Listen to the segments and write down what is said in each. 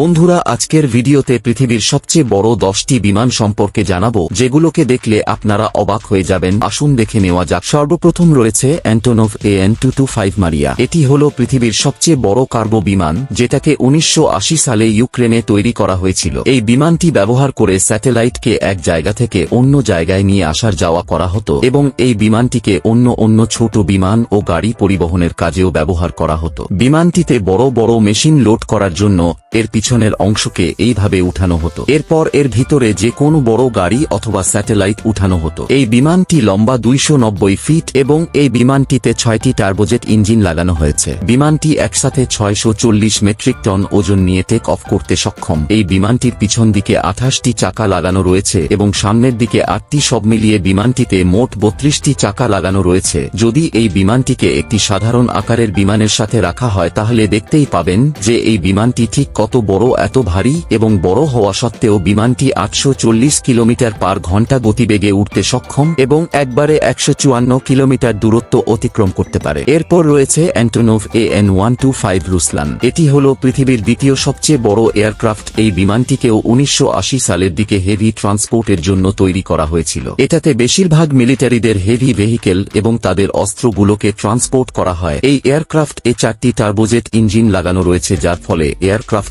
বন্ধুরা, আজকের ভিডিওতে পৃথিবীর সবচেয়ে বড় দশটি বিমান সম্পর্কে জানাব, যেগুলোকে দেখলে আপনারা অবাক হয়ে যাবেন। আসুন দেখে নেওয়া যাক। সর্বপ্রথম রয়েছে Antonov A N two five Mriya. এটি হল পৃথিবীর সবচেয়ে বড় কার্গো বিমান, যেটাকে উনিশশো আশি সালে ইউক্রেনে তৈরি করা হয়েছিল। এই বিমানটি ব্যবহার করে স্যাটেলাইটকে এক জায়গা থেকে অন্য জায়গায় নিয়ে আসার যাওয়া করা হতো এবং এই বিমানটিকে অন্য অন্য ছোট বিমান ও গাড়ি পরিবহনের কাজেও ব্যবহার করা হতো। বিমানটিতে বড় বড় মেশিন লোড করার জন্য এর পিছনের অংশকে এইভাবে উঠানো হতো। এরপর এর ভিতরে যে কোনো বড় গাড়ি অথবা স্যাটেলাইট উঠানো হতো। এই বিমানটি লম্বা দুইশো নব্বই ফিট এবং এই বিমানটিতে ছয়টি টার্বোজেট ইঞ্জিন লাগানো হয়েছে। বিমানটি একসাথে ছয়শো চল্লিশ মেট্রিক টন ওজন নিয়ে টেক অফ করতে সক্ষম। এই বিমানটির পিছন দিকে আঠাশটি চাকা লাগানো রয়েছে এবং সামনের দিকে আটটি সব মিলিয়ে বিমানটিতে মোট বত্রিশটি চাকা লাগানো রয়েছে। যদি এই বিমানটিকে একটি সাধারণ আকারের বিমানের সাথে রাখা হয়, তাহলে দেখতেই পাবেন যে এই বিমানটি ঠিক কত বড় এত ভারী এবং বড় হওয়া সত্ত্বেও বিমানটি আটশো চল্লিশ কিলোমিটার পার ঘণ্টা গতিবেগে উঠতে সক্ষম এবং একবারে একশো চুয়ান্ন কিলোমিটার দূরত্ব অতিক্রম করতে পারে। এরপর রয়েছে Antonov A N one two five Ruslan. এটি হল পৃথিবীর দ্বিতীয় সবচেয়ে বড় এয়ারক্রাফট। এই বিমানটিকেও উনিশশো আশি সালের দিকে হেভি ট্রান্সপোর্টের জন্য তৈরি করা হয়েছিল। এটাতে বেশিরভাগ মিলিটারিদের হেভি ভেহিকেল এবং তাদের অস্ত্রগুলোকে ট্রান্সপোর্ট করা হয়। এই এয়ারক্রাফট এ চারটি টার্বোজেট ইঞ্জিন লাগানো রয়েছে, যার ফলে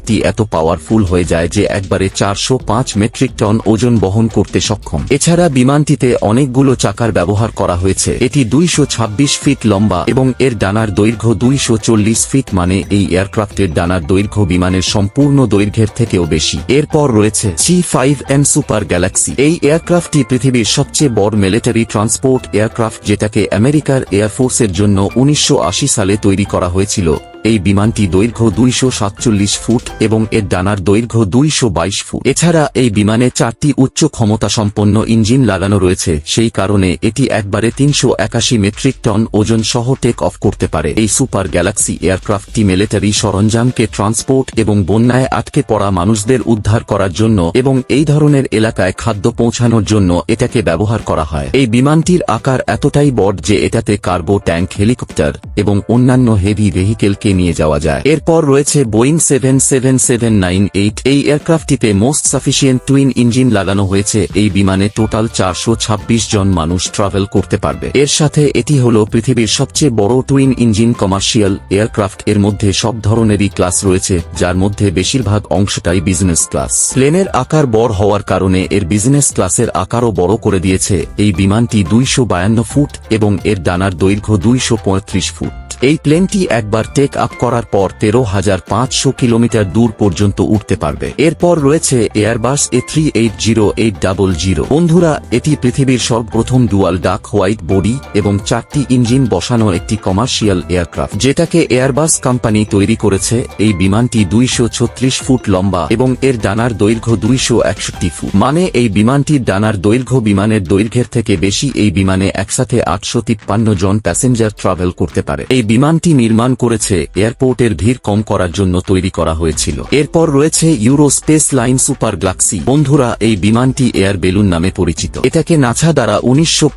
এয়ারক্রাফটটি এত পাওয়ারফুল হয়ে যায় যে একবারে চারশো পাঁচ মেট্রিক টন ওজন বহন করতে সক্ষম। এছাড়া বিমানটিতে অনেকগুলো চাকার ব্যবহার করা হয়েছে। এটি দুইশ ছাব্বিশ ফিট লম্বা এবং এর ডানার দৈর্ঘ্য দুইশো চল্লিশ ফিট মানে এই এয়ারক্রাফটের ডানার দৈর্ঘ্য বিমানের সম্পূর্ণ দৈর্ঘ্যের থেকেও বেশি। এরপর রয়েছে C five N super galaxy এই এয়ারক্রাফটটি পৃথিবীর সবচেয়ে বড় মিলিটারি ট্রান্সপোর্ট এয়ারক্রাফট যেটাকে আমেরিকার এয়ারফোর্সের জন্য উনিশশো আশি সালে তৈরি করা হয়েছিল। এই বিমানটি দৈর্ঘ্য দুইশো সাতচল্লিশ ফুট এবং এর ডানার দৈর্ঘ্য দুইশো বাইশ ফুট। এছাড়া এই বিমানে চারটি উচ্চ ক্ষমতা সম্পন্ন ইঞ্জিন লাগানো রয়েছে, সেই কারণে এটি একবারে তিনশো একাশি মেট্রিক টন ওজন সহ টেক অফ করতে পারে। এই সুপার গ্যালাক্সি এয়ারক্রাফটটি মিলিটারি সরঞ্জামকে ট্রান্সপোর্ট এবং বন্যায় আটকে পড়া মানুষদের উদ্ধার করার জন্য এবং এই ধরনের এলাকায় খাদ্য পৌঁছানোর জন্য এটাকে ব্যবহার করা হয়। এই বিমানটির আকার এতটাই বড় যে এটাতে কার্গো ট্যাঙ্ক, হেলিকপ্টার এবং অন্যান্য হেভি ভেহিকেলকে নিয়ে যাওয়া যায়। এরপর রয়েছে Boeing seven seven seven nine eight. এই এয়ারক্রাফটটিতে মোস্ট সাফিসিয়েন্ট টুইন ইঞ্জিন লাগানো হয়েছে। এই বিমানে টোটাল চারশো ছাব্বিশ জন মানুষ ট্রাভেল করতে পারবে। এর সাথে এটি হল পৃথিবীর সবচেয়ে বড় টুইন ইঞ্জিন কমার্শিয়াল এয়ারক্রাফট। এর মধ্যে সব ধরনেরই ক্লাস রয়েছে, যার মধ্যে বেশিরভাগ অংশটাই বিজনেস ক্লাস। প্লেনের আকার বড় হওয়ার কারণে এর বিজনেস ক্লাসের আকারও বড় করে দিয়েছে। এই বিমানটি দুইশ বায়ান্ন ফুট এবং এর ডানার দৈর্ঘ্য দুইশ পঁয়ত্রিশ ফুট। এই প্লেনটি একবার টেক আপ করার পর তেরো হাজার পাঁচশো কিলোমিটার দূর পর্যন্ত উঠতে পারবে। এরপর রয়েছে Airbus A three eight zero eight double zero বন্ধুরা, এটি পৃথিবীর সর্বপ্রথম ডুয়াল ডাক হোয়াইট বডি এবং চারটি ইঞ্জিন বসানো একটি কমার্শিয়াল এয়ারক্রাফট যেটাকে এয়ারবাস কোম্পানি তৈরি করেছে। এই বিমানটি দুইশো ছত্রিশ ফুট লম্বা এবং এর ডানার দৈর্ঘ্য দুইশো একষট্টি ফুট। মানে এই বিমানটির ডানার দৈর্ঘ্য বিমানের দৈর্ঘ্যের থেকে বেশি। এই বিমানে একসাথে আটশো তিপ্পান্ন জন প্যাসেঞ্জার ট্রাভেল করতে পারে। এই বিমানটি নির্মাণ করেছে এয়ারপোর্টের ভিড় কম করার জন্য তৈরি করা হয়েছিল। এরপর রয়েছে euro space line super galaxy বন্ধুরা, এই বিমানটি এয়ার বেলুন নামে পরিচিত। এটাকে নাছা দ্বারা উনিশশো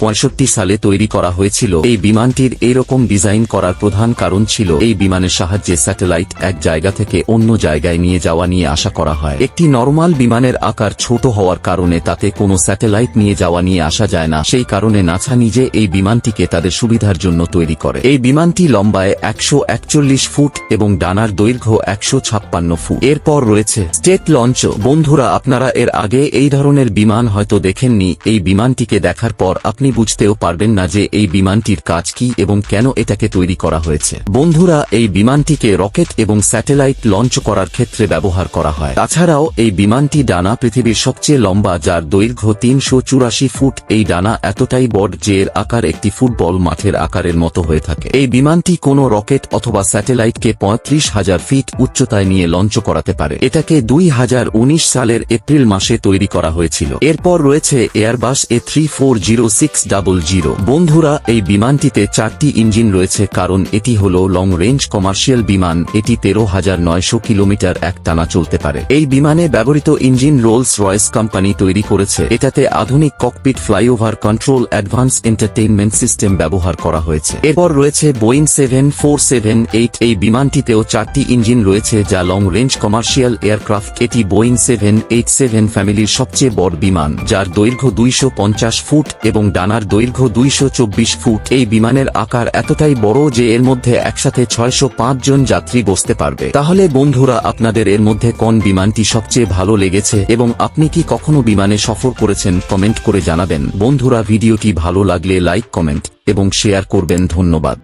সালে তৈরি করা হয়েছিল। এই বিমানটির এরকম ডিজাইন করার প্রধান কারণ ছিল এই বিমানের সাহায্যে স্যাটেলাইট এক জায়গা থেকে অন্য জায়গায় নিয়ে যাওয়া নিয়ে আশা করা হয়। একটি নর্মাল বিমানের আকার ছোট হওয়ার কারণে তাতে কোনো স্যাটেলাইট নিয়ে যাওয়া নিয়ে আসা যায় না। সেই কারণে নাছা নিজে এই বিমানটিকে তাদের সুবিধার জন্য তৈরি করে। এই বিমানটি লম্বায় একশো একচল্লিশ ফুট এবং ডানার দৈর্ঘ্য একশো ছাপ্পান্ন ফুট। এরপর রয়েছে স্টেট লঞ্চ। বন্ধুরা, আপনারা এর আগে এই ধরনের বিমান হয়তো দেখেননি। এই বিমানটিকে দেখার পর আপনি বুঝতেও পারবেন না যে এই বিমানটির কাজ কি এবং কেন এটাকে তৈরি করা হয়েছে। বন্ধুরা, এই বিমানটিকে রকেট এবং স্যাটেলাইট লঞ্চ করার ক্ষেত্রে ব্যবহার করা হয়। তাছাড়াও, এই বিমানটি ডানা পৃথিবীর সবচেয়ে লম্বা, যার দৈর্ঘ্য তিনশো চুরাশি ফুট। এই ডানা এতটাই বড় যে এর আকার একটি ফুটবল মাঠের আকারের মতো হয়ে থাকে। এই বিমানটি কোনো রকেট অথবা স্যাটেলাইটকে পঁয়ত্রিশ হাজার ফিট উচ্চতায় নিয়ে লঞ্চ করাতে পারে। এটাকে দুই হাজার উনিশ সালের এপ্রিল মাসে তৈরি করা হয়েছিল। এরপর রয়েছে Airbus A three four zero six double zero. বন্ধুরা, এই বিমানটিতে চারটি ইঞ্জিন রয়েছে, কারণ এটি হল লং রেঞ্জ কমার্শিয়াল বিমান। এটি তেরো হাজার নয়শো কিলোমিটার এক টানা চলতে পারে। এই বিমানে ব্যবহৃত ইঞ্জিন রোলস রয়েস কোম্পানি তৈরি করেছে। এটাতে আধুনিক cockpit flyover control advance entertainment system ব্যবহার করা হয়েছে। এরপর রয়েছে Boeing seven four seven eight এই বিমানটিতেও চারটি ইঞ্জিন রয়েছে যা লং রেঞ্জ কমার্শিয়াল এয়ারক্রাফট এটি বোয়িং সেভেন এইট সেভেন ফ্যামিলির সবচেয়ে বড় বিমান, যার দৈর্ঘ্য দুইশো পঞ্চাশ ফুট এবং ডানার দৈর্ঘ্য দুইশো চব্বিশ ফুট। এই বিমানের আকার এতটাই বড় যে এর মধ্যে একসাথে ছয়শো পাঁচ জন যাত্রী বসতে পারবে। তাহলে বন্ধুরা, আপনাদের এর মধ্যে কোন বিমানটি সবচেয়ে ভালো লেগেছে এবং আপনি কি কখনো বিমানে সফর করেছেন, কমেন্ট করে জানাবেন। বন্ধুরা, ভিডিওটি ভালো লাগলে লাইক, কমেন্ট এবং শেয়ার করবেন। ধন্যবাদ।